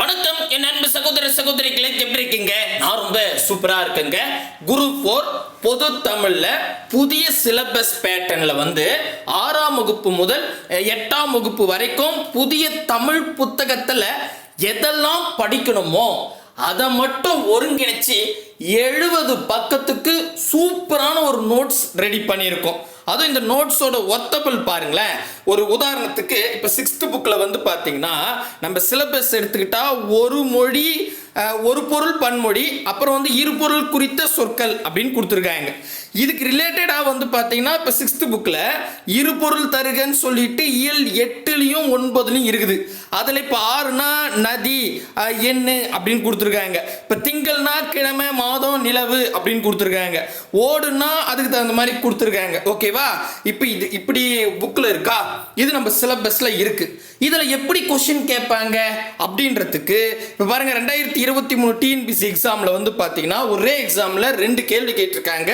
வணக்கம். என் அன்பு சகோதர சகோதரிகளை எப்படி இருக்கீங்க? நான் ரொம்ப சூப்பரா இருக்குங்க. குரு போர் பொது தமிழ்ல புதிய சிலபஸ் பேட்டர்ன்ல வந்து ஆறாம் வகுப்பு முதல் எட்டாம் வகுப்பு வரைக்கும் புதிய தமிழ் புத்தகத்துல எதெல்லாம் படிக்கணுமோ அதை மட்டும் ஒருங்கிணைச்சு எழுபது பக்கத்துக்கு சூப்பரான ஒரு நோட்ஸ் ரெடி பண்ணியிருக்கோம். அதுவும் இந்த நோட்ஸோட ஒத்தபிள் பாருங்களேன். ஒரு உதாரணத்துக்கு இப்போ சிக்ஸ்த் புக்கில் வந்து பார்த்தீங்கன்னா நம்ம சிலபஸ் எடுத்துக்கிட்டால் ஒரு மொழி ஒரு பொருள் பன்மொழி அப்புறம் வந்து இரு பொருள் குறித்த சொற்கள் அப்படின்னு கொடுத்துருக்காங்க. இதுக்கு ரிலேட்டடாக வந்து பார்த்தீங்கன்னா இப்போ சிக்ஸ்த்து புக்கில் இரு பொருள் தருகன்னு சொல்லிட்டு இயல் எட்டுலேயும் ஒன்பதுலையும் இருக்குது. அதில் இப்போ ஆறுனா நதி எண்ணு அப்படின்னு கொடுத்துருக்காங்க. இப்போ திங்கள்னா கிழமை மாதம் நிலவு அப்படின்னு கொடுத்துருக்காங்க. ஓடுனா அதுக்கு தகுந்த மாதிரி கொடுத்துருக்காங்க. ஓகேவா இப்போ இது இப்படி புக்கில் இருக்கா? இது நம்ம சிலபஸில் இருக்குது இதில் எப்படி கொஷின் கேட்பாங்க? அப்படின்றதுக்கு இப்போ பாருங்க ரெண்டாயிரத்தி இருபத்தி மூணு டிஎன்பிசி எக்ஸாமில் வந்து பார்த்தீங்கன்னா ஒரே எக்ஸாமில் ரெண்டு கேள்வி கேட்டிருக்காங்க.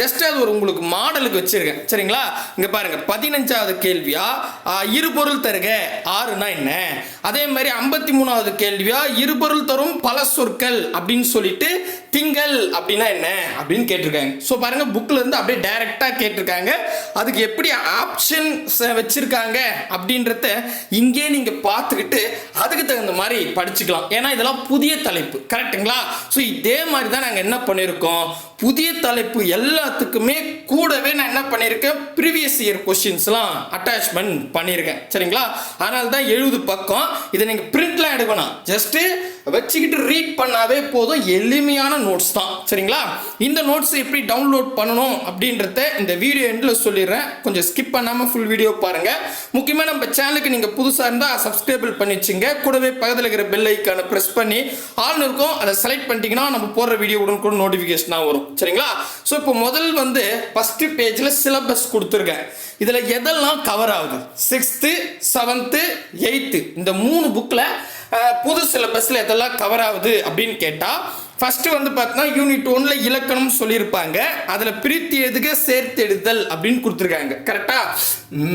ஜஸ்ட் அது ஒரு உங்களுக்கு மாடலுக்கு வச்சிருக்கேன். சரிங்களா? இங்கே பாருங்க பதினஞ்சாவது கேள்வியா? இருபொருள் இரு பொருள் தருக. ஆறுனா என்ன? அதே மாதிரி ஐம்பத்தி மூணாவது கேள்வியா? இரு பொருள் தரும் பல சொற்கள் அப்படின்னு சொல்லிட்டு திங்கள் அப்படின்னா என்ன அப்படின்னு கேட்டிருக்காங்க. ஸோ பாருங்க புக்ல இருந்து அப்படியே டைரக்டா கேட்டிருக்காங்க. அதுக்கு எப்படி ஆப்ஷன்ஸ் வச்சிருக்காங்க அப்படின்றத இங்கே நீங்க பார்த்துக்கிட்டு அதுக்கு தகுந்த மாதிரி படிச்சுக்கலாம். ஏன்னா இதெல்லாம் புதிய தலைப்பு. கரெக்ட்டுங்களா? ஸோ இதே மாதிரி தான் நாங்கள் என்ன பண்ணியிருக்கோம் புதிய தலைப்பு எல்லாத்துக்குமே கூடவே நான் என்ன பண்ணியிருக்கேன் ப்ரீவியஸ் இயர் கொஸ்டின்ஸ்லாம் அட்டாச்மெண்ட் பண்ணியிருக்கேன் சரிங்களா? அதனால தான் எழுபது பக்கம். இதை நீங்கள் பிரிண்ட்லாம் எடுக்கணும். ஜஸ்ட்டு வச்சுக்கிட்டு ரீட் பண்ணாவே போதும். எளிமையான நோட்ஸ் தான். சரிங்களா? இந்த நோட்ஸ் எப்படி டவுன்லோட் பண்ணணும் அப்படின்றத இந்த வீடியோ எண்டில் சொல்லிடுறேன். கொஞ்சம் ஸ்கிப் பண்ணாமல் ஃபுல் வீடியோ பாருங்கள் முக்கியமாக நம்ம சேனலுக்கு நீங்கள் புதுசாக இருந்தால் சப்ஸ்கிரைபிள் பண்ணி வச்சுங்க கூடவே பக்கத்தில் இருக்கிற பெல் ஐக்கானை ப்ரெஸ் பண்ணி ஆல் இருக்கும். அதை செலக்ட் பண்ணிட்டீங்கன்னா நம்ம போடுற வீடியோ உடனுக்குடன் நோட்டிஃபிகேஷனாக வரும். சரிங்களா? ஸோ இப்போ முதல் வந்து ஃபஸ்ட்டு பேஜில் சிலபஸ் கொடுத்துருக்கேன். இதில் எதெல்லாம் கவர் ஆகுது? சிக்ஸ்த்து செவன்த்து எயித்து இந்த மூணு புக்கில் புது சிலபஸில் எதெல்லாம் கவர் ஆகுது அப்படின்னு கேட்டால் ஃபஸ்ட்டு வந்து பார்த்தோன்னா யூனிட் ஒன்ல இலக்கணம் சொல்லியிருப்பாங்க. அதில் பிரித்து எதுக சேர்த்து அப்படின்னு கொடுத்துருக்காங்க. கரெக்டாக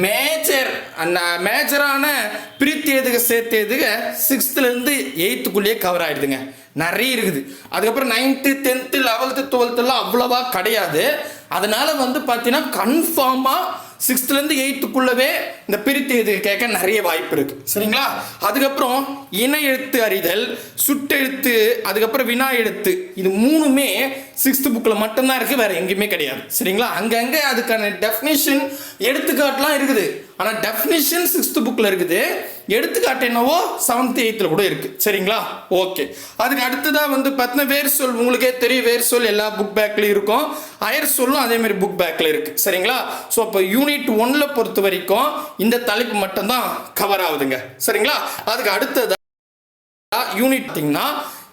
மேஜர் அந்த மேஜரான பிரித்து எதுக சேர்த்து எதுக சிக்ஸ்த்துலேருந்து எயித்துக்குள்ளேயே கவர் ஆகிடுதுங்க நிறைய இருக்குது. அதுக்கப்புறம் நைன்த்து டென்த்து லெவல்த்து டுவெல்த்துலாம் அவ்வளோவா கிடையாது. அதனால் வந்து பார்த்தீங்கன்னா கன்ஃபார்மாக சிக்ஸ்த்துலேருந்து எயித்துக்குள்ளவே இந்த பிரித்து இது கேட்க நிறைய வாய்ப்பு இருக்கு. சரிங்களா? அதுக்கப்புறம் இன எழுத்து அறிதல் சுட்டெழுத்து அதுக்கப்புறம் வினா எழுத்து இது மூணுமே சிக்ஸ்த்து புக்கில் மட்டும்தான் இருக்குது வேறு எங்கேயுமே கிடையாது. சரிங்களா? அங்கங்கே அதுக்கான டெஃபினேஷன் எடுத்துக்காட்டுலாம் இருக்குது. ஆனால் டெஃபினிஷன் சிக்ஸ்த் புக்கில் இருக்குது. எடுத்துக்காட்டு என்னவோ செவன்த் எயித்தில் கூட இருக்குது சரிங்களா? ஓகே அதுக்கு அடுத்ததாக வந்து பார்த்தீங்கன்னா வேர் சொல் உங்களுக்கே தெரியும் வேர் சொல் எல்லா புக் பேக்லையும் இருக்கும். அயர் சொல்லும் அதேமாதிரி புக் பேக்கில் இருக்குது சரிங்களா? ஸோ இப்போ யூனிட் ஒன்ல பொறுத்த வரைக்கும் இந்த தலைப்பு மட்டும்தான் கவர் ஆகுதுங்க. சரிங்களா? அதுக்கு அடுத்ததாக யூனிட் பார்த்தீங்கன்னா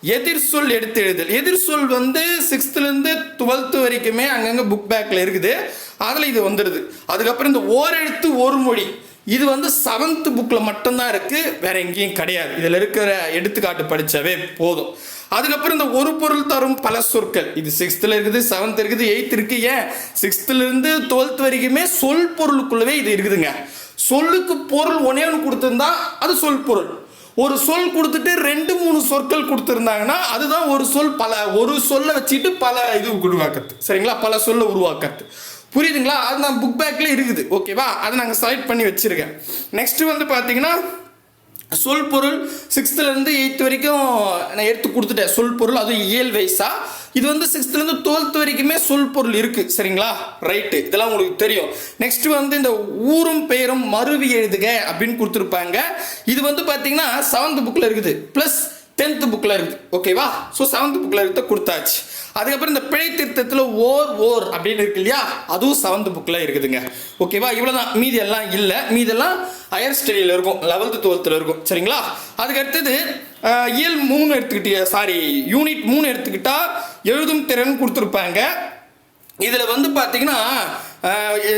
எதிர் சொல் எடுத்து எழுதல். எதிர் சொல் வந்து சிக்ஸ்த்துலேருந்து டுவெல்த்து வரைக்குமே அங்கங்கே புக் பேக்கில் இருக்குது. அதில் இது வந்துடுது அதுக்கப்புறம் இந்த ஓரெழுத்து ஒரு மொழி. இது வந்து செவன்த்து புக்கில் மட்டும்தான் இருக்குது வேற எங்கேயும் கிடையாது. இதில் இருக்கிற எடுத்துக்காட்டு படித்தாவே போதும். அதுக்கப்புறம் இந்த ஒரு பொருள் தரும் பல சொற்கள். இது சிக்ஸ்த்தில் இருக்குது செவன்த் இருக்குது எயித் இருக்குது ஏன்? சிக்ஸ்த்துலேருந்து டுவெல்த் வரைக்குமே சொல் பொருளுக்குள்ளவே இது இருக்குதுங்க. சொல்லுக்கு பொருள் ஒன்னே ஒன்று கொடுத்துருந்தா அது சொல் பொருள். ஒரு சொல் கொடுத்துட்டு ரெண்டு மூணு சொற்கள் கொடுத்துருந்தாங்கன்னா அதுதான் ஒரு சொல் பல ஒரு சொல்லை வச்சுட்டு பல இது உருவாக்குறது. சரிங்களா? பல சொல்லை உருவாக்குறது. புரியுதுங்களா? அது நான் புக் பேக்கில் இருக்குது. ஓகேவா அதை நாங்கள் செலக்ட் பண்ணி வச்சுருக்கேன். நெக்ஸ்ட் வந்து பார்த்தீங்கன்னா சொல் பொருள் சிக்ஸ்த்துலேருந்து எயித்து வரைக்கும் நான் எடுத்து கொடுத்துட்டேன். சொல் பொருள் அதுவும் இயல் வயசாக இது வந்து சிக்ஸ்த்துலேருந்து டுவெல்த் வரைக்குமே சொல் பொருள் இருக்குது சரிங்களா? ரைட்டு இதெல்லாம் உங்களுக்கு தெரியும். நெக்ஸ்ட் வந்து இந்த ஊரும் பெயரும் மருவி எழுதுக அப்படின்னு கொடுத்துருப்பாங்க. இது வந்து பார்த்தீங்கன்னா செவன்த் புக்கில் இருக்குது. ப்ளஸ் டென்த்து புக்கில் இருக்குது. ஓகேவா ஸோ செவன்த் புக்கில் இருக்கிறத கொடுத்தாச்சு. அதுக்கப்புறம் இந்த பிழை திருத்தத்தில் ஓர் ஓர் அப்படின்னு இருக்கு இல்லையா? அதுவும் செவன்த் புக்கில் இருக்குதுங்க. ஓகேவா இவ்வளோதான் மீதி எல்லாம் இல்லை. மீதெல்லாம் ஹையர் ஸ்டடியில் இருக்கும். லெவல்த்து டுவெல்த்தில் இருக்கும். சரிங்களா? அதுக்கு அடுத்தது இயல் மூணு எடுத்துக்கிட்டீங்க சாரி யூனிட் மூணு எடுத்துக்கிட்டால் எழுதும் திறன் கொடுத்துருப்பாங்க. இதில் வந்து பார்த்தீங்கன்னா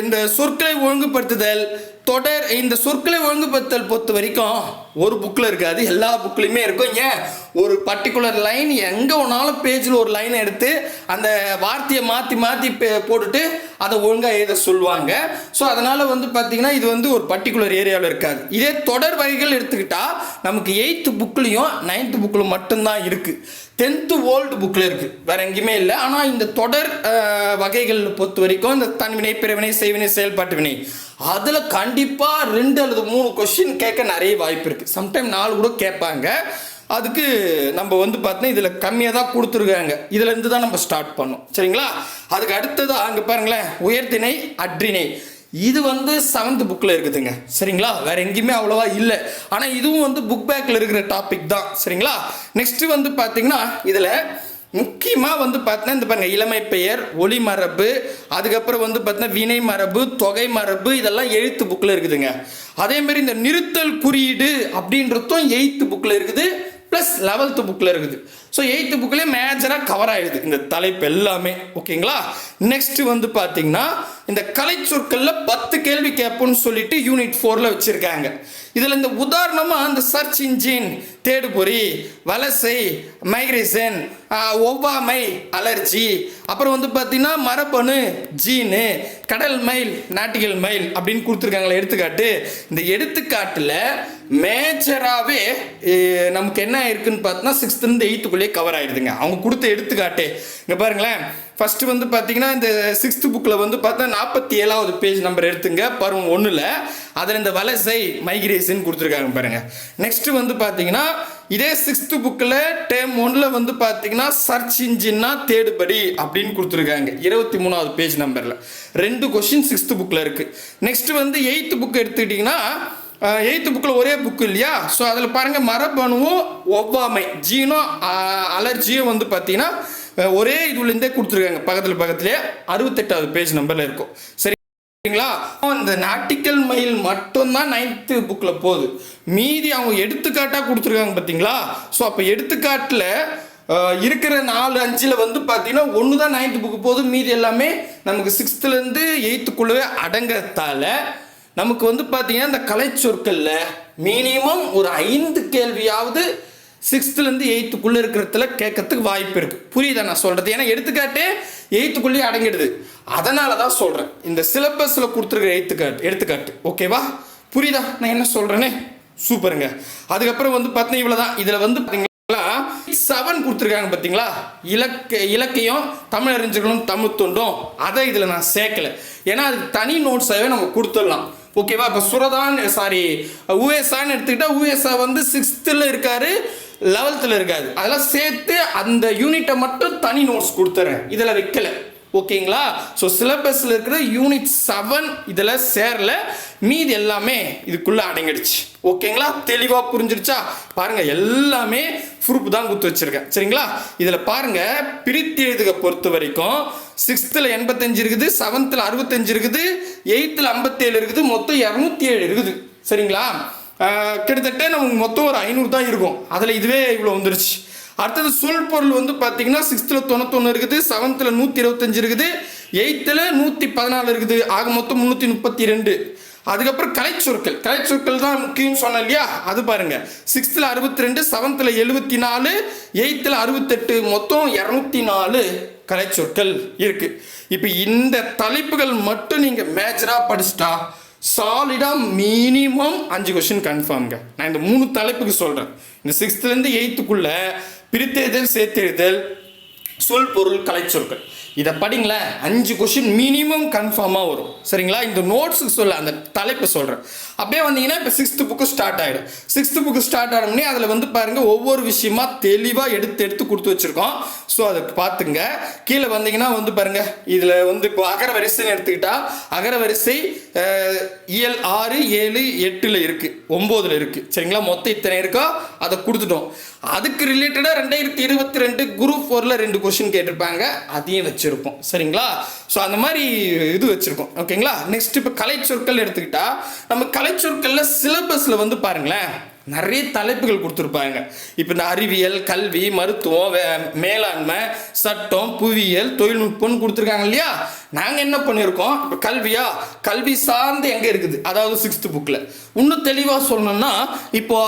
இந்த சொற்களை ஒழுங்குபடுத்துதல் தொடர் இந்த சொற்களை ஒழுங்குபடுத்தல் பொறுத்த வரைக்கும் ஒரு புக்கில் இருக்காது. எல்லா புக்லேயுமே இருக்கும். ஏன்? ஒரு பர்டிகுலர் லைன் எங்கே வேணாலும் பேஜில் ஒரு லைன் எடுத்து அந்த வார்த்தையை மாற்றி மாற்றி போட்டுட்டு அதை ஒழுங்காக எழுத சொல்லுவாங்க. ஸோ அதனால் வந்து பார்த்தீங்கன்னா இது வந்து ஒரு பர்டிகுலர் ஏரியாவில் இருக்காது. இதே தொடர் வகைகள் எடுத்துக்கிட்டால் நமக்கு எயித்து புக்லேயும் நைன்த்து புக்கில் மட்டும்தான் இருக்குது டென்த்து ஓல்டு புக்கில் இருக்குது வேற எங்கேயுமே இல்லை. ஆனால் இந்த தொடர் வகைகள் பொறுத்த வரைக்கும் இந்த தன்வினை பிறவினை செய்வினை செயல்பாட்டு வினை அதில் கண்டிப்பாக ரெண்டு அல்லது மூணு கொஷின் கேட்க நிறைய வாய்ப்பு இருக்குது சம்டைம் நாலு கூட கேட்பாங்க. அதுக்கு நம்ம வந்து பார்த்தீங்கன்னா இதில் கம்மியாக தான் கொடுத்துருக்காங்க. இதுலேருந்து தான் நம்ம ஸ்டார்ட் பண்ணோம். சரிங்களா? அதுக்கு அடுத்தது அங்கே பாருங்களேன் உயர்த்தினை அற்றிணை இது வந்து செவன்த் புக்கில் இருக்குதுங்க. சரிங்களா? வேற எங்கேயுமே அவ்வளோவா இல்லை. ஆனால் இதுவும் வந்து புக் பேக்கில் இருக்கிற டாபிக் தான். சரிங்களா? நெக்ஸ்ட் வந்து பார்த்தீங்கன்னா இதில் முக்கியமாக வந்து பார்த்தீங்கன்னா இந்த பாருங்க இளமை பெயர் ஒளி மரபு அதுக்கப்புறம் வந்து பார்த்தீங்கன்னா வினை மரபு தொகை மரபு இதெல்லாம் எழுத்து புக்கில் இருக்குதுங்க. அதேமாரி இந்த நிறுத்தல் குறியீடு அப்படின்றதும் எயித்து புக்கில் இருக்குது ப்ளஸ் லெவல்த்து புக்கில் இருக்குது. ஸோ எயித்து புக்கிலே மேஜராக கவர் ஆயிடுது. இந்த தலைப்பு எல்லாமே. ஓகேங்களா நெக்ஸ்ட் வந்து பார்த்தீங்கன்னா இந்த கலை சொற்களில் பத்து கேள்வி கேட்போம்னு சொல்லிட்டு யூனிட் ஃபோரில் வச்சுருக்காங்க. இதில் இந்த உதாரணமாக அந்த சர்ச் இன்ஜின் தேடுபொறி வலசை மைக்ரேஷன் ஒவ்வாமை அலர்ஜி அப்புறம் வந்து பார்த்தீங்கன்னா மரபணு ஜீனு கடல் மைல் நாட்டிகள் மைல் அப்படின்னு கொடுத்துருக்காங்களே எடுத்துக்காட்டு. இந்த எடுத்துக்காட்டில் மேஜராகவே நமக்கு என்ன இருக்குன்னு பார்த்தோன்னா சிக்ஸ்த்துலேருந்து எயித்துக்குள்ளேயே கவர் ஆயிடுதுங்க. அவங்க கொடுத்த எடுத்துக்காட்டு. இங்கே பாருங்களேன். ஃபர்ஸ்ட் வந்து பார்த்தீங்கன்னா இந்த சிக்ஸ்த் புக்கில் வந்து பார்த்தா நாற்பத்தி ஏழாவது பேஜ் நம்பர் எடுத்துங்க. பருவம் ஒன்றில் அதில் இந்த வலசை மைக்ரேஷன் கொடுத்துருக்காங்க பாருங்க. நெக்ஸ்ட் வந்து பார்த்தீங்கன்னா இதே சிக்ஸ்த் புக்கில் டேம் ஒன்றில் வந்து பார்த்தீங்கன்னா சர்ச் இன்ஜின்னா தேடுபடி அப்படின்னு கொடுத்துருக்காங்க. இருபத்தி மூணாவது பேஜ் நம்பரில் ரெண்டு கொஷின் சிக்ஸ்த் புக்கில் இருக்குது நெக்ஸ்ட் வந்து எயித்து புக் எடுத்துக்கிட்டிங்கன்னா எயித்து புக்கில் ஒரே புக்கு இல்லையா? ஸோ அதில் பாருங்கள் மரபணுவும் ஒவ்வாமை ஜீனும் அலர்ஜியும் வந்து பார்த்தீங்கன்னா ஒரே இதுலேருந்தே கொடுத்துருக்காங்க பக்கத்தில் பக்கத்துலேயே அறுபத்தெட்டாவது பேஜ் நம்பரில் இருக்கும். சரி சரிங்களா இந்த நாட்டிக்கல் மயில் மட்டும்தான் நைன்த்து புக்கில் போகுது. மீதி அவங்க எடுத்துக்காட்டாக கொடுத்துருக்காங்க பார்த்தீங்களா ஸோ அப்போ எடுத்துக்காட்டில் இருக்கிற நாலு அஞ்சில் வந்து பார்த்தீங்கன்னா ஒன்று தான் நைன்த்து புக்கு போதும் மீதி எல்லாமே நமக்கு சிக்ஸ்த்துலேருந்து எயித்துக்குள்ளவே அடங்கிறதால நமக்கு வந்து பார்த்தீங்கன்னா இந்த கலை சொற்களில் மினிமம் ஒரு ஐந்து கேள்வியாவது சிக்ஸ்த்துலேருந்து எயித்துக்குள்ளே இருக்கிறதுல கேட்கறதுக்கு வாய்ப்பு இருக்குது புரியுதா நான் சொல்கிறது ஏன்னா எடுத்துக்காட்டே எயித்துக்குள்ளேயே அடங்கிடுது. அதனால தான் சொல்கிறேன் இந்த சிலபஸில் கொடுத்துருக்குற எடுத்துக்காட்டு எடுத்துக்காட்டு. ஓகேவா புரியுதா? நான் என்ன சொல்கிறேனே சூப்பருங்க. அதுக்கப்புறம் வந்து பார்த்தீங்கன்னா இவ்வளோ தான் இதில் வந்து பார்த்தீங்களா செவன் கொடுத்துருக்காங்க பார்த்தீங்களா இலக்க இலக்கியம் தமிழ் அறிஞர்களும் தமிழ் தொண்டும். அதை இதில் நான் சேர்க்கல. ஏன்னா அதுக்கு தனி நோட்ஸாகவே நம்ம கொடுத்துடலாம். ஓகேவா இப்போ சுரதான் சாரி யூஎஸ்ஆன்னு எடுத்துக்கிட்டால் யூஎஸ்ஆ வந்து சிக்ஸ்த்தில் இருக்காரு லெவல்த்தில் இருக்காது அதெல்லாம் சேர்த்து அந்த யூனிட்டை மட்டும் தனி நோட்ஸ் கொடுத்துறேன். இதில் வைக்கல. ஓகேங்களா ஸோ சிலபஸில் இருக்கிற யூனிட் செவன் இதில் சேரல. மீதி எல்லாமே இதுக்குள்ளே அடங்கிடுச்சு. ஓகேங்களா தெளிவாக புரிஞ்சிருச்சா பாருங்கள் எல்லாமே ப்ரூஃப் தான் கொடுத்து வச்சிருக்கேன். சரிங்களா? இதில் பாருங்கள் பிரித்து எழுதுக பொறுத்த வரைக்கும் சிக்ஸ்த்தில் எண்பத்தஞ்சு இருக்குது செவன்த்தில் அறுபத்தஞ்சு இருக்குது எயித்தில் ஐம்பத்தேழு இருக்குது மொத்தம் இரநூத்தி ஏழு இருக்குது. சரிங்களா? கிட்டத்தட்ட நமக்கு மொத்தம் ஒரு ஐநூறு தான் இருக்கும். அதில் இதுவே இவ்வளோ வந்துருச்சு. அடுத்தது சொல் பொருள் வந்து பார்த்தீங்கன்னா சிக்ஸ்த்தில் தொண்ணூத்தொன்று இருக்குது செவன்த்தில் நூற்றி இருபத்தஞ்சு இருக்குது எயித்தில் நூற்றி பதினாலு இருக்குது. ஆக மொத்தம் முந்நூற்றி முப்பத்தி ரெண்டு அதுக்கப்புறம் கலைச்சொற்கள் கலைச்சொற்கள் தான் முக்கியம் சொன்னேன் இல்லையா? அது பாருங்க. சிக்ஸ்த்தில் அறுபத்தி ரெண்டு செவன்த்தில் எழுபத்தி நாலு எயித்தில் அறுபத்தெட்டு மொத்தம் இரநூத்தி நாலு கலைச்சொற்கள் இருக்கு. இப்போ இந்த தலைப்புகள் மட்டும் நீங்கள் மேஜராக படிச்சிட்டா சாலிடாக மினிமம் அஞ்சு கொஷின் கன்ஃபார்ம்ங்க நான் இந்த மூணு தலைப்புக்கு சொல்கிறேன் இந்த சிக்ஸ்த்துலேருந்து எயித்துக்குள்ளே பிரித்தெழுதல் சேர்த்தெழுதல் சொல் பொருள் கலைச்சொற்கள். இதை படிங்களேன் அஞ்சு கொஷின் மினிமம் கன்ஃபார்மாக வரும். சரிங்களா? இந்த நோட்ஸுக்கு சொல்ல அந்த தலைப்பை சொல்கிறேன் அப்படியே வந்தீங்கன்னா இப்போ சிக்ஸ்த்து புக்கு ஸ்டார்ட் ஆகிடும் சிக்ஸ்த்து புக்கு ஸ்டார்ட் ஆனோடனே அதில் வந்து பாருங்கள் ஒவ்வொரு விஷயமா தெளிவாக எடுத்து எடுத்து கொடுத்து வச்சுருக்கோம். ஸோ அதை பார்த்துங்க. கீழே வந்தீங்கன்னா வந்து பாருங்கள் இதில் வந்து இப்போ அகர வரிசைன்னு எடுத்துக்கிட்டா அகர வரிசை இயல் ஆறு ஏழு எட்டில் இருக்குது ஒம்போதில் இருக்குது சரிங்களா? மொத்தம் இத்தனை இருக்கோ அதை கொடுத்துட்டோம். அதுக்கு ரிலேட்டடாக ரெண்டாயிரத்தி இருபத்தி ரெண்டு குரூப் ஃபோரில் ரெண்டு கொஷின் கேட்டிருப்பாங்க. அதையும் வச்சுருப்போம். சரிங்களா? ஸோ அந்த மாதிரி இது வச்சுருக்கோம். ஓகேங்களா நெக்ஸ்ட் இப்போ கலைச்சொற்கள் எடுத்துக்கிட்டால் நம்ம கலைச்சொற்களில் சிலபஸில் வந்து பாருங்களேன். நிறைய தலைப்புகள் கொடுத்துருப்பாங்க. இப்போ இந்த அறிவியல் கல்வி மருத்துவம் மேலாண்மை சட்டம் புவியியல் தொழில்நுட்பம்னு கொடுத்துருக்காங்க இல்லையா? நாங்கள் என்ன பண்ணியிருக்கோம் இப்போ கல்வியா? கல்வி சார்ந்து எங்கே இருக்குது? அதாவது சிக்ஸ்த் புக்கில் இன்னும் தெளிவாக சொல்லணும்னா இப்போ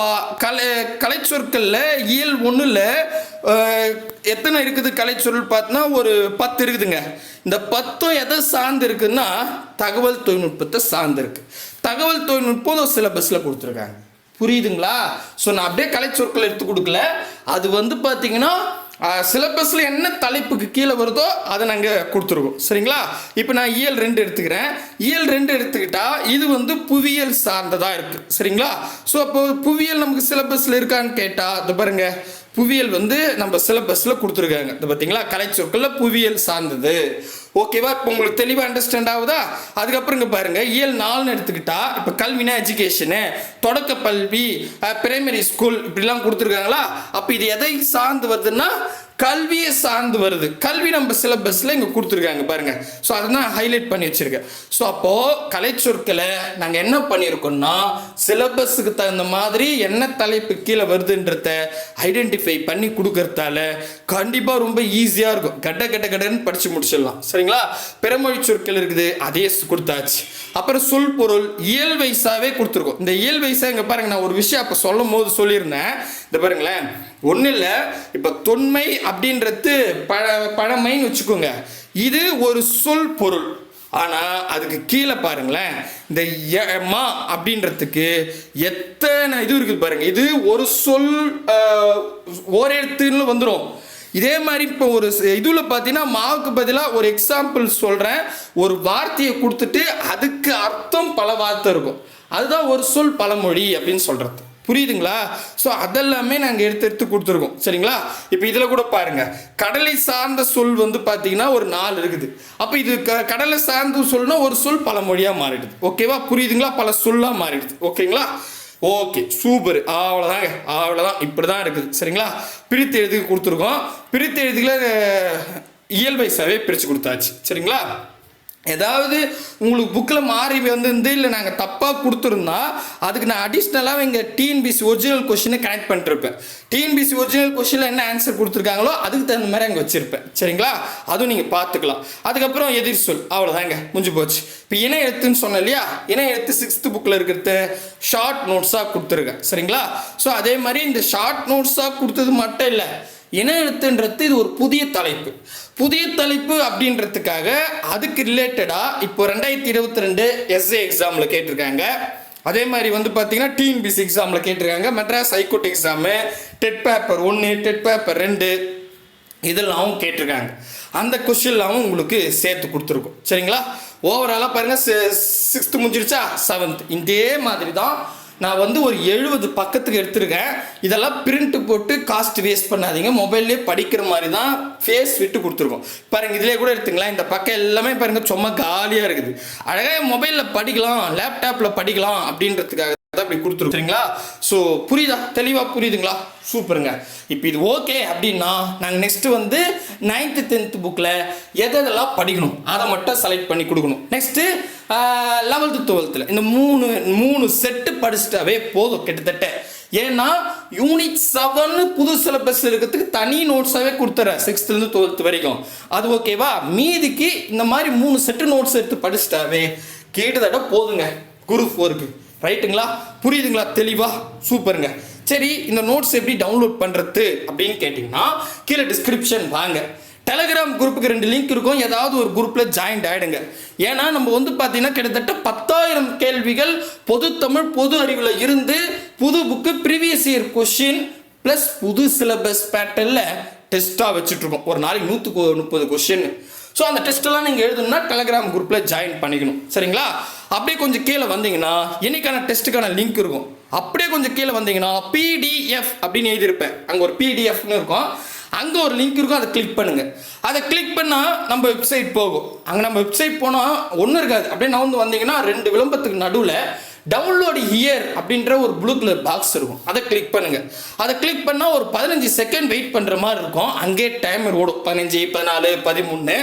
கலை கலைச்சொற்களில் இயல் ஒன்றில் எத்தனை இருக்குது கலைச்சொல் பார்த்தோன்னா ஒரு பத்து இருக்குதுங்க. இந்த பத்தும் எதை சார்ந்து இருக்குன்னா தகவல் தொழில்நுட்பத்தை சார்ந்து இருக்கு தகவல் தொழில்நுட்பம் சிலபஸில் கொடுத்துருக்காங்க. புரியுதுங்களா? ஸோ நான் அப்படியே கலைச்சொற்கள் எடுத்து கொடுக்கல. அது வந்து பார்த்தீங்கன்னா சிலபஸில் என்ன தலைப்புக்கு கீழே வருதோ அதை நாங்கள் கொடுத்துருவோம். சரிங்களா? இப்போ நான் இயல் ரெண்டு எடுத்துக்கிறேன். இயல் ரெண்டு எடுத்துக்கிட்டால் இது வந்து புவியியல் சார்ந்ததாக இருக்குது சரிங்களா? ஸோ அப்போது புவியியல் நமக்கு சிலபஸில் இருக்கான்னு கேட்டால் அது பாருங்கள் புவியியல் வந்து நம்ம சிலபஸில் கொடுத்துருக்காங்க. இது பார்த்தீங்களா கலைச்சொற்களில் புவியியல் சார்ந்தது. ஓகேவா இப்போ உங்களுக்கு தெளிவாக அண்டர்ஸ்டாண்ட் ஆகுதா? அதுக்கப்புறம் இங்கே பாருங்க. இயல் நாள்னு எடுத்துக்கிட்டா இப்போ கல்வினா எஜுகேஷனு தொடக்க கல்வி பிரைமரி ஸ்கூல் இப்படிலாம் கொடுத்துருக்காங்களா? அப்போ இது எதை சார்ந்து வருதுன்னா கல்வியை சார்ந்து வருது. கல்வி நம்ம சிலபஸில் இங்கே கொடுத்துருக்காங்க பாருங்கள் ஸோ அதை நான் ஹைலைட் பண்ணி வச்சுருக்கேன். ஸோ அப்போது கலை சொற்களை நாங்கள் என்ன பண்ணியிருக்கோம்னா சிலபஸுக்கு தகுந்த மாதிரி என்ன தலைப்பு கீழே வருதுன்றத ஐடென்டிஃபை பண்ணி கொடுக்கறதால கண்டிப்பாக ரொம்ப ஈஸியாக இருக்கும். கட்ட கட்ட கடன்னு படித்து முடிச்சிடலாம். சரிங்களா? பிறமொழி சொற்கள் இருக்குது அதே கொடுத்தாச்சு. அப்புறம் சொல் பொருள் இயல் வயசாகவே கொடுத்துருக்கோம். இந்த இயல் வயசாக இங்கே பாருங்கள் நான் ஒரு விஷயம் அப்போ சொல்லும் போது சொல்லியிருந்தேன். இந்த பாருங்களேன். ஒன்றும் இல்லை இப்போ தொன்மை அப்படின்றது பழ பழமைன்னு வச்சுக்கோங்க. இது ஒரு சொல் பொருள். ஆனால் அதுக்கு கீழே பாருங்களேன். இந்த ய- மா அப்படின்றதுக்கு எத்தனை இது இருக்குது பாருங்கள் இது ஒரு சொல் ஓரெழுத்துன்னு வந்துடும் இதே மாதிரி இப்போ ஒரு இதில் பார்த்தீங்கன்னா மாவுக்கு பதிலாக ஒரு எக்ஸாம்பிள் சொல்கிறேன் ஒரு வார்த்தையை கொடுத்துட்டு அதுக்கு அர்த்தம் பல வார்த்தை இருக்கும். அதுதான் ஒரு சொல் பழமொழி அப்படின்னு சொல்கிறது புரியுதுங்களா? ஸோ அதெல்லாமே நாங்கள் எடுத்து எடுத்து கொடுத்துருக்கோம். சரிங்களா? இப்போ இதில் கூட பாருங்கள் கடலை சார்ந்த சொல் வந்து பார்த்தீங்கன்னா ஒரு நாலு இருக்குது. அப்போ இது க கடலை சார்ந்த சொல்னா ஒரு சொல் பல மொழியாக மாறிடுது. ஓகேவா புரியுதுங்களா? பல சொல்லாக மாறிடுது. ஓகேங்களா ஓகே சூப்பர் அவ்வளோதாங்க அவ்வளோதான் இப்படி தான் இருக்குது. சரிங்களா? பிரித்து எழுதுக்கு கொடுத்துருக்கோம். பிரித்து எழுதுகளை இயல்பை சாவே பிரித்து கொடுத்தாச்சு. சரிங்களா? ஏதாவது உங்களுக்கு புக்கில் மாறி வந்திருந்து இல்லை நாங்கள் தப்பாக கொடுத்துருந்தா அதுக்கு நான் அடிஷ்னலாக இங்கே டிஎன்பிசி ஒரிஜினல் கொஷினை கனெக்ட் பண்ணிருப்பேன் டிஎன்பிசி ஒரிஜினல் கொஷினில் என்ன ஆன்சர் கொடுத்துருக்காங்களோ அதுக்கு தகுந்த மாதிரி அங்கே வச்சுருப்பேன். சரிங்களா? அதுவும் நீங்கள் பார்த்துக்கலாம் அதுக்கப்புறம் எதிர் சொல். அவ்வளோதாங்க முடிஞ்சு போச்சு. இப்போ இணை எழுத்துன்னு சொன்னேன் இல்லையா? இணை எழுத்து சிக்ஸ்த்து புக்கில் இருக்கிறது ஷார்ட் நோட்ஸாக கொடுத்துருக்கேன். சரிங்களா? ஸோ அதே மாதிரி இந்த ஷார்ட் நோட்ஸாக கொடுத்தது மட்டும் இல்லை. இன எழுத்துன்றது இது ஒரு புதிய தலைப்பு. புதிய தலைப்பு அப்படின்றதுக்காக அதுக்கு ரிலேட்டடாக இப்போ ரெண்டாயிரத்தி இருபத்தி ரெண்டு எஸ்ஏ எக்ஸாமில் கேட்டிருக்காங்க. அதே மாதிரி வந்து பார்த்தீங்கன்னா டிஎன்பிசி எக்ஸாமில் கேட்டிருக்காங்க. Madras high court exam TET paper ஒன்று டெட் பேப்பர் ரெண்டு இதெல்லாம் கேட்டிருக்காங்க. அந்த கொஷின்லாம் உங்களுக்கு சேர்த்து கொடுத்துருக்கோம். சரிங்களா? ஓவராலாக பாருங்கள் சிக்ஸ்த்து முடிஞ்சிருச்சா? செவன்த் இதே மாதிரி தான் நான் வந்து ஒரு எழுபது பக்கத்துக்கு எடுத்திருக்கேன். இதெல்லாம் பிரிண்ட் போட்டு காஸ்ட் வேஸ்ட் பண்ணாதீங்க. மொபைல்லே படிக்கிற மாதிரி தான் ஃபேஸ் விட்டு கொடுத்துருக்கோம். பாருங்க இதிலே கூட எடுத்துங்களேன். இந்த பக்கம் எல்லாமே பாருங்க சும்மா காலியாக இருக்குது. அழகாக மொபைலில் படிக்கலாம் லேப்டாப்பில் படிக்கலாம் அப்படின்றதுக்காக அப்படி இப்படி ஸோ புரியுதா? தெளிவாக புரியுதுங்களா? சூப்பருங்க. இப்போ இது ஓகே அப்படின்னா நாங்கள் நெக்ஸ்ட்டு வந்து நைன்த்து டென்த்து புக்கில் எதெல்லாம் படிக்கணும்? அதை மட்டும் செலக்ட் பண்ணி கொடுக்கணும். நெக்ஸ்ட்டு லெவல்த்து டுவெல்த்தில் இந்த மூணு மூணு செட்டு படிச்சிட்டாவே போதும் கிட்டத்தட்ட. ஏன்னா யூனிட் செவன் புது சிலபஸ் இருக்கிறதுக்கு தனி நோட்ஸாகவே கொடுத்துறேன் சிக்ஸ்த்துலேருந்து டுவெல்த் வரைக்கும். அது ஓகேவா மீதிக்கு இந்த மாதிரி மூணு செட்டு நோட்ஸ் எடுத்து படிச்சிட்டாவே கிட்டத்தட்ட போதுங்க. குரூப் ஃபோருக்கு ரைட்டுங்களா? புரியுதுங்களா? தெளிவாக சூப்பருங்க. சரி இந்த நோட்ஸ் எப்படி டவுன்லோட் பண்ணுறது அப்படின்னு கேட்டிங்கன்னா கீழே டிஸ்கிரிப்ஷன் வாங்க. டெலகிராம் குரூப்புக்கு ரெண்டு லிங்க் இருக்கும். ஏதாவது ஒரு குரூப்பில் ஜாயின்ட் ஆகிடுங்க ஏன்னா நம்ம வந்து பார்த்தீங்கன்னா கிட்டத்தட்ட பத்தாயிரம் கேள்விகள் பொது தமிழ் பொது அறிவில் இருந்து புது book previous year question plus புது சிலபஸ் பேட்டர்னில் டெஸ்ட்டாக வச்சுட்ருக்கோம் ஒரு நாளைக்கு நூற்றுக்கு முப்பது கொஷின் ஸோ அந்த டெஸ்ட்டெல்லாம் நீங்கள் எழுதணும்னா டெலகிராம் குரூப்பில் ஜாயின் பண்ணிக்கணும். சரிங்களா? அப்படியே கொஞ்சம் கீழே வந்தீங்கன்னா இன்றைக்கான டெஸ்ட்டுக்கான லிங்க் இருக்கும். அப்படியே கொஞ்சம் கீழே வந்தீங்கன்னா பிடிஎஃப் அப்படின்னு எழுதியிருப்பேன். அங்கே ஒரு பிடிஎஃப்னு இருக்கும். அங்கே ஒரு லிங்க் இருக்கும். அதை கிளிக் பண்ணுங்கள் அதை கிளிக் பண்ணால் நம்ம வெப்சைட் போகும். அங்கே நம்ம வெப்சைட் போனால் ஒன்றும் இருக்காது. அப்படியே நான் வந்து வந்தீங்கன்னா ரெண்டு விளம்பரத்துக்கு நடுவில் டவுன்லோடு ஹியர் அப்படின்ற ஒரு ப்ளூ கலர் பாக்ஸ் இருக்கும். அதை கிளிக் பண்ணுங்கள் அதை கிளிக் பண்ணால் ஒரு பதினஞ்சு செகண்ட் வெயிட் பண்ணுற மாதிரி இருக்கும். அங்கே டைம் ஓடும். பதினஞ்சு பதினாலு பதிமூணு.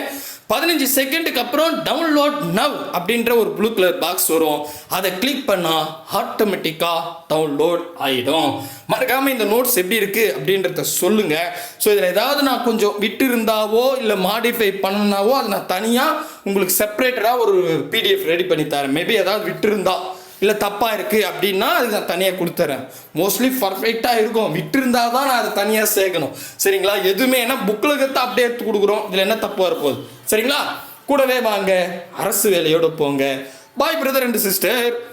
பதினஞ்சு செகண்டுக்கு அப்புறம் டவுன்லோட் நவ் அப்படின்ற ஒரு ப்ளூ கலர் பாக்ஸ் வரும். அதை கிளிக் பண்ணால் ஆட்டோமேட்டிக்காக டவுன்லோட் ஆகிடும் மறக்காமல் இந்த நோட்ஸ் எப்படி இருக்குது அப்படின்றத சொல்லுங்கள் ஸோ இதில் ஏதாவது நான் கொஞ்சம் விட்டு இருந்தாவோ இல்லை மாடிஃபை பண்ணனாவோ அதை நான் தனியாக உங்களுக்கு செப்பரேட்டடாக ஒரு பிடிஎஃப் ரெடி பண்ணி தரேன். மேபி ஏதாவது விட்டுருந்தா இல்லை தப்பாக இருக்குது அப்படின்னா அது நான் தனியாக கொடுத்துறேன். மோஸ்ட்லி பர்ஃபெக்டாக இருக்கும். விட்டு இருந்தால் தான் நான் அதை தனியாக சேர்க்கணும். சரிங்களா? எதுவுமே ஏன்னா புக்கில் இருக்கிறத அப்படியே எடுத்து கொடுக்குறோம். இதில் என்ன தப்பாக இருப்போது சரிங்களா? கூடவே வாங்க. அரசு வேலையோடு போங்க. பாய் பிரதர் அண்ட் சிஸ்டர்